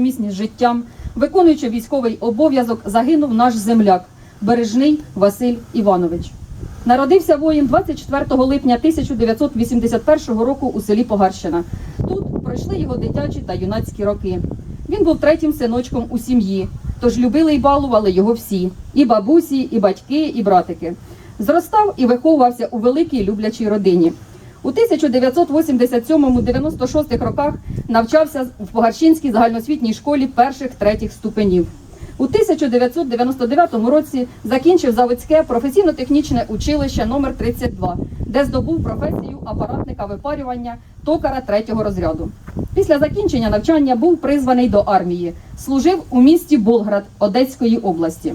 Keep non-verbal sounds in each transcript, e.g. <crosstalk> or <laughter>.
несумісні з життям, виконуючи військовий обов'язок, загинув наш земляк Бережний Василь Іванович. Народився воїн 24 липня 1981 року у селі Погарщина. Тут пройшли його дитячі та юнацькі роки. Він був третім синочком у сім'ї, тож любили і балували його всі: і бабусі, і батьки, і братики. Зростав і виховувався у великій люблячій родині. У 1987-96 роках навчався в Погарщинській загальноосвітній школі перших третіх ступенів. У 1999 році закінчив заводське професійно-технічне училище номер 32 де здобув професію апаратника випарювання токара третього розряду. Після закінчення навчання був призваний до армії. Служив у місті Болград Одеської області.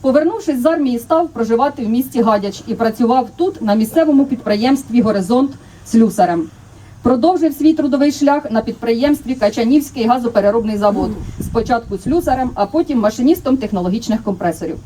Повернувшись з армії, став проживати в місті Гадяч і працював тут на місцевому підприємстві Горизонт слюсарем. Продовжив свій трудовий шлях на підприємстві Качанівський газопереробний завод. Спочатку слюсарем, а потім машиністом технологічних компресорів.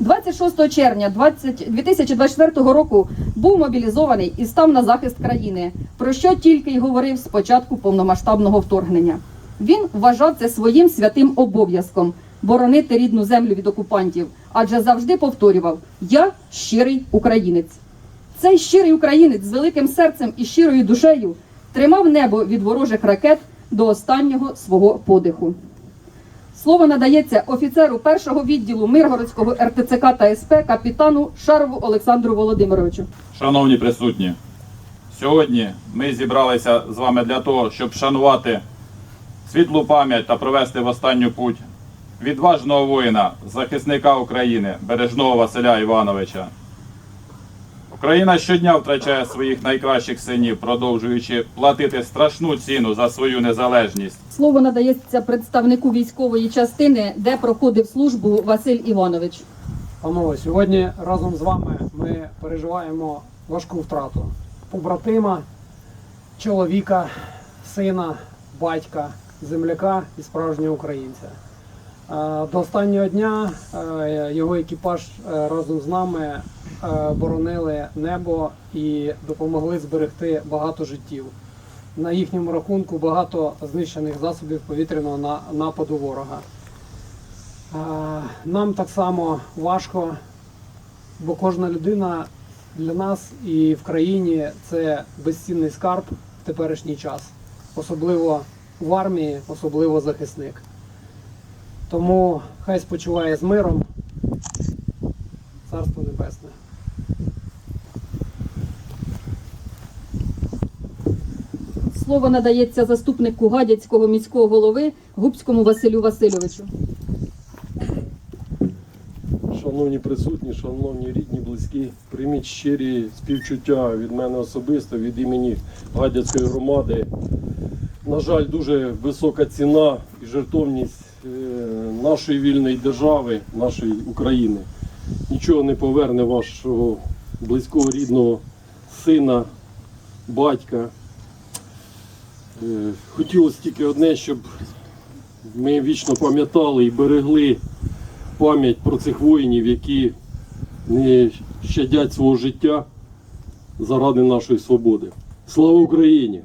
26 червня 20 2024 року був мобілізований і став на захист країни, про що тільки й говорив з початку повномасштабного вторгнення. Він вважав це своїм святим обов'язком боронити рідну землю від окупантів, адже завжди повторював: Я щирий українець. Цей щирий українець з великим серцем і щирою душею тримав небо від ворожих ракет до останнього свого подиху. Слово надається офіцеру першого відділу Миргородського РТЦК та СП капітану Шарову Олександру Володимировичу. Шановні присутні, сьогодні ми зібралися з вами для того, щоб шанувати світлу пам'ять та провести в останню путь відважного воїна, захисника України, бережного Василя Івановича. Україна щодня втрачає своїх найкращих синів, продовжуючи платити страшну ціну за свою незалежність. Слово надається представнику військової частини, де проходив службу Василь Іванович. Панове, сьогодні разом з вами ми переживаємо важку втрату побратима, чоловіка, сина, батька, земляка і справжнього українця. Е, До останнього дня е, його екіпаж е, разом з нами боронили небо і допомогли зберегти багато життів. На їхньому рахунку багато знищених засобів повітряного нападу ворога. Нам так само важко, бо кожна людина для нас і в країні це безцінний скарб в теперішній час, особливо в армії, особливо захисник. Тому хай спочиває з миром. Царство Небесне. Слово надається заступнику Гадяцького міського голови Губському Василю Васильовичу. Шановні присутні, шановні рідні, близькі, прийміть щирі співчуття від мене особисто, від імені Гадяцької громади. На жаль, дуже висока ціна і жертовність нашої вільної держави, нашої України. Нічого не поверне вашого близького рідного сина, батька. Е, Хотілося тільки одне, щоб ми вічно пам'ятали і берегли пам'ять про цих воїнів, які не щадять свого життя заради нашої свободи. Слава Україні!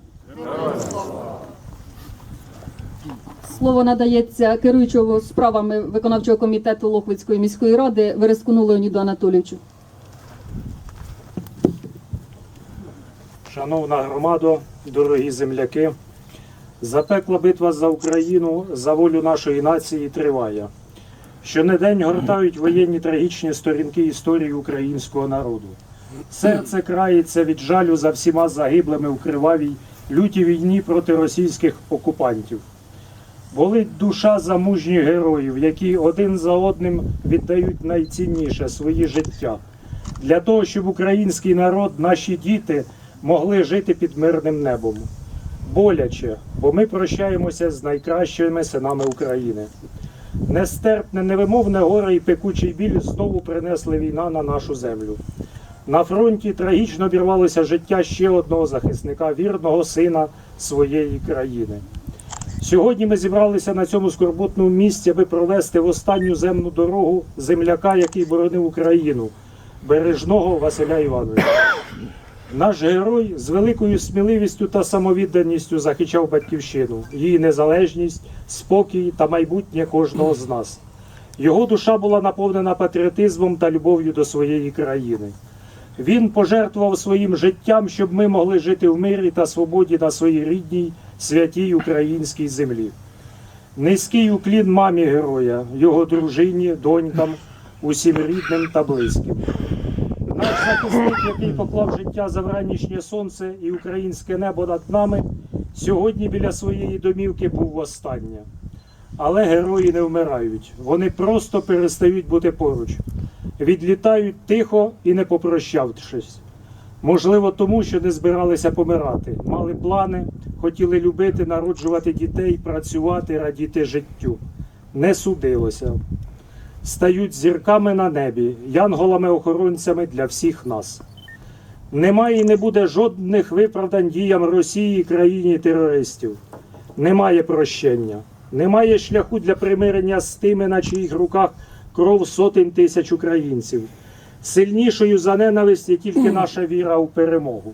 Слово надається керуючого справами виконавчого комітету Лохвицької міської ради Верескуну Леоніду Анатолійовичу. Шановна громадо, дорогі земляки, запекла битва за Україну, за волю нашої нації триває. Щонедень гортають воєнні трагічні сторінки історії українського народу. Серце крається від жалю за всіма загиблими в кривавій лютій війні проти російських окупантів. Болить душа за мужніх героїв, які один за одним віддають найцінніше свої життя для того, щоб український народ, наші діти могли жити під мирним небом. Боляче, бо ми прощаємося з найкращими синами України. Нестерпне, невимовне горе і пекучий біль знову принесли війна на нашу землю. На фронті трагічно обірвалося життя ще одного захисника, вірного сина своєї країни. Сьогодні ми зібралися на цьому скорботному місці, аби провести в останню земну дорогу земляка, який боронив Україну, бережного Василя Івановича. Наш герой з великою сміливістю та самовідданістю захищав батьківщину, її незалежність, спокій та майбутнє кожного з нас. Його душа була наповнена патріотизмом та любов'ю до своєї країни. Він пожертвував своїм життям, щоб ми могли жити в мирі та свободі на своїй рідній святій українській землі. Низький уклін мамі героя, його дружині, донькам, усім рідним та близьким. Наш захисник, який поклав життя за вранішнє сонце і українське небо над нами, сьогодні біля своєї домівки був востаннє. Але герої не вмирають, вони просто перестають бути поруч, відлітають тихо і не попрощавшись. Можливо, тому що не збиралися помирати, мали плани, хотіли любити, народжувати дітей, працювати, радіти життю. Не судилося. Стають зірками на небі, янголами-охоронцями для всіх нас. Немає і не буде жодних виправдань діям Росії країні терористів. Немає прощення, немає шляху для примирення з тими, на чиїх руках кров сотень тисяч українців. Сильнішою за ненависть є тільки наша віра у перемогу.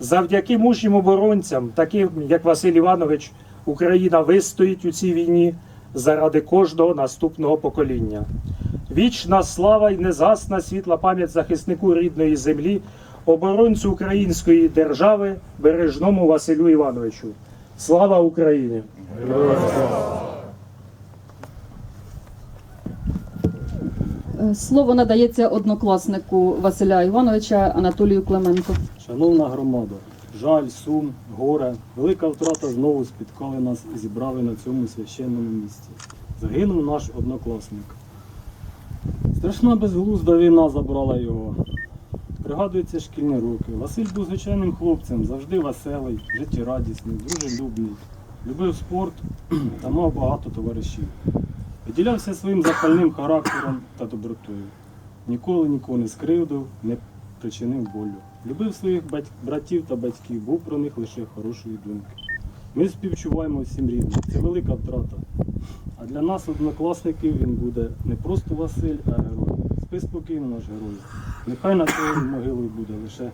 Завдяки мужнім оборонцям, таким як Василь Іванович, Україна вистоїть у цій війні заради кожного наступного покоління. Вічна слава і незгасна світла пам'ять захиснику рідної землі, оборонцю української держави, бережному Василю Івановичу. Слава Україні! Е, Слово надається однокласнику Василя Івановича Анатолію Клименко. Шановна громада, жаль, сум, горе, велика втрата знову спіткали нас і зібрали на цьому священному місці. Загинув наш однокласник. Страшна безглузда війна забрала його. Пригадуються шкільні роки. Василь був звичайним хлопцем, завжди веселий, життєрадісний, дружелюбний, любив спорт <clears throat> та мав багато товаришів. Виділявся своїм запальним характером та добротою. Ніколи нікого не скривдив, не причинив болю. Любив своїх бать- братів та батьків, був про них лише хорошої думки. Ми співчуваємо всім рідним. Це велика втрата. А для нас, однокласників, він буде не просто Василь, а герой. Спи спокійно, наш герой. Нехай над твоєю могилою буде лише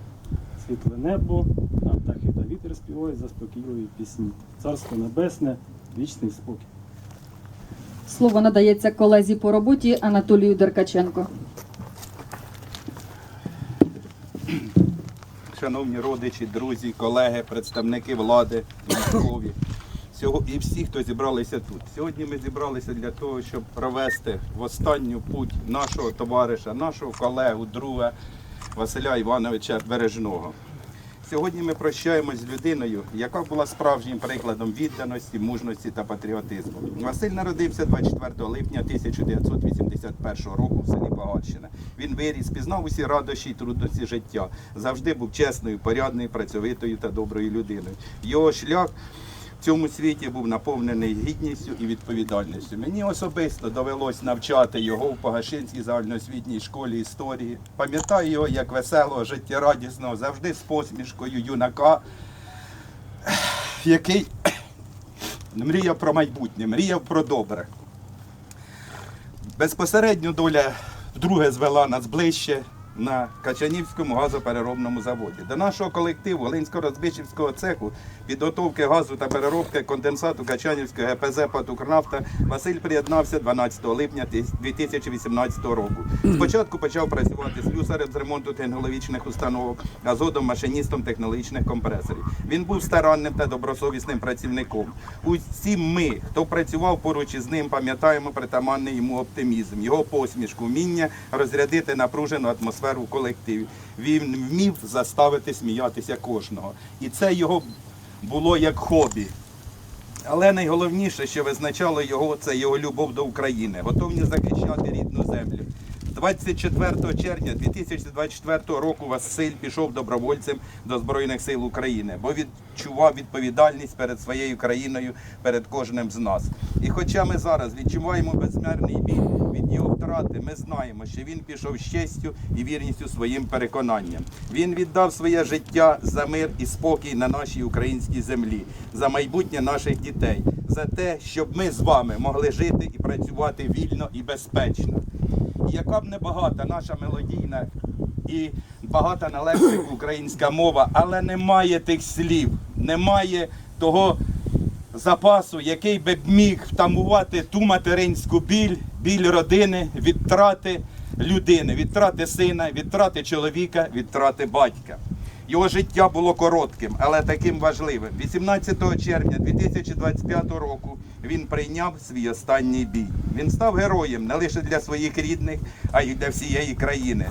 світле небо, а птахи та вітер співають заспокійливі пісні. Царство небесне, вічний спокій. Слово надається колезі по роботі Анатолію Деркаченко. шановні родичі, друзі, колеги, представники влади, військові. І всі, хто зібралися тут. Сьогодні ми зібралися для того, щоб провести в останню путь нашого товариша, нашого колегу, друга Василя Івановича Бережного. Сьогодні ми прощаємось з людиною, яка була справжнім прикладом відданості, мужності та патріотизму. Василь народився 24 липня 1981 року в селі Багатщина. Він виріс, пізнав усі радощі й трудності життя. Завжди був чесною, порядною, працьовитою та доброю людиною. Його шлях в цьому світі був наповнений гідністю і відповідальністю. Мені особисто довелось навчати його в Погашинській загальноосвітній школі історії. Пам'ятаю його як веселого, життєрадісного, завжди з посмішкою юнака, який <clears throat> мріяв про майбутнє, мріяв про добре. Безпосередньо доля вдруге звела нас ближче на Качанівському газопереробному заводі. До нашого колективу Волинсько-Розбичівського цеху підготовки газу та переробки конденсату Качанівського ГПЗ «Патукрнафта» Василь приєднався 12 липня 2018 року. Спочатку почав працювати слюсарем з ремонту технологічних установок, а згодом машиністом технологічних компресорів. Він був старанним та добросовісним працівником. Усі ми, хто працював поруч із ним, пам'ятаємо притаманний йому оптимізм, його посмішку, вміння розрядити напружену атмосферу в колективі. Він вмів заставити сміятися кожного. І це його було як хобі. Але найголовніше, що визначало його, це його любов до України, готовність захищати рідну землю. 24 червня 2024 року Василь пішов добровольцем до Збройних сил України, бо відчував відповідальність перед своєю країною, перед кожним з нас. І хоча ми зараз відчуваємо безмерний біль від його втрати, ми знаємо, що він пішов з честю і вірністю своїм переконанням. Він віддав своє життя за мир і спокій на нашій українській землі, за майбутнє наших дітей, за те, щоб ми з вами могли жити і працювати вільно і безпечно. Яка б не багата наша мелодійна і багата на лексику українська мова, але немає тих слів, немає того запасу, який би міг втамувати ту материнську біль, біль родини, від втрати людини, від втрати сина, від втрати чоловіка, від втрати батька. Його життя було коротким, але таким важливим. 18 червня 2025 року він прийняв свій останній бій. Він став героєм не лише для своїх рідних, а й для всієї країни.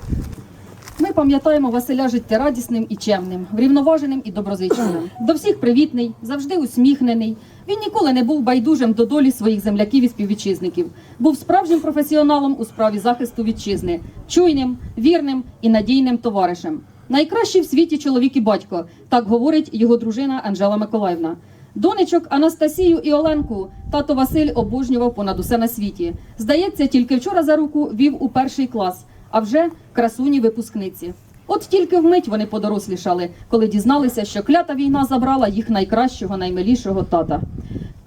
Ми пам'ятаємо Василя життєрадісним і чемним, врівноваженим і доброзичливим. До всіх привітний, завжди усміхнений. Він ніколи не був байдужим до долі своїх земляків і співвітчизників. Був справжнім професіоналом у справі захисту вітчизни, чуйним, вірним і надійним товаришем. Найкращий в світі чоловік і батько, так говорить його дружина Анжела Миколаївна. Донечок Анастасію і Оленку тато Василь обожнював понад усе на світі. Здається, тільки вчора за руку вів у перший клас, а вже красуні випускниці. От тільки вмить вони подорослішали, коли дізналися, що клята війна забрала їх найкращого, наймилішого тата.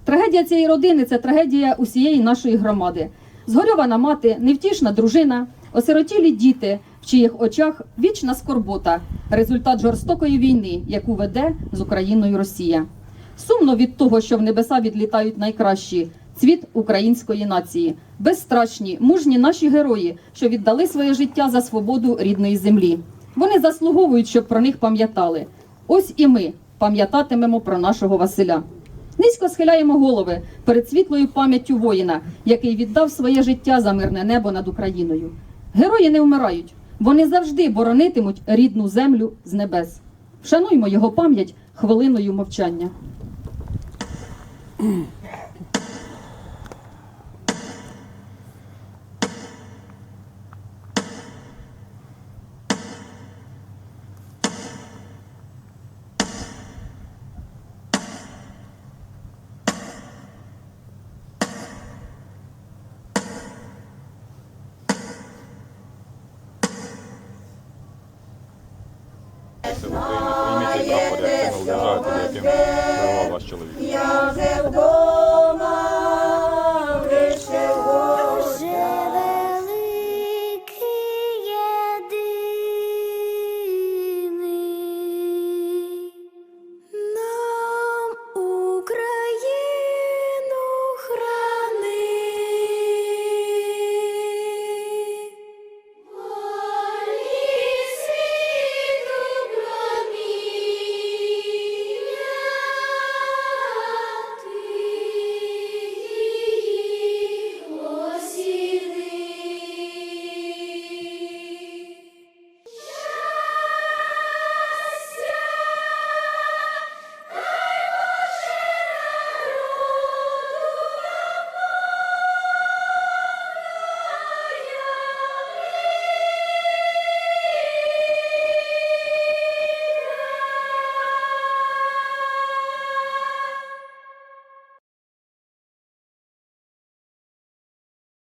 Трагедія цієї родини це трагедія усієї нашої громади. Згорьована мати, невтішна дружина, осиротілі діти, в чиїх очах вічна скорбота, результат жорстокої війни, яку веде з Україною Росія. Сумно від того, що в небеса відлітають найкращі цвіт української нації, безстрашні, мужні наші герої, що віддали своє життя за свободу рідної землі. Вони заслуговують, щоб про них пам'ятали. Ось і ми пам'ятатимемо про нашого Василя. Низько схиляємо голови перед світлою пам'яттю воїна, який віддав своє життя за мирне небо над Україною. Герої не вмирають, вони завжди боронитимуть рідну землю з небес. Вшануймо його пам'ять хвилиною мовчання. mm.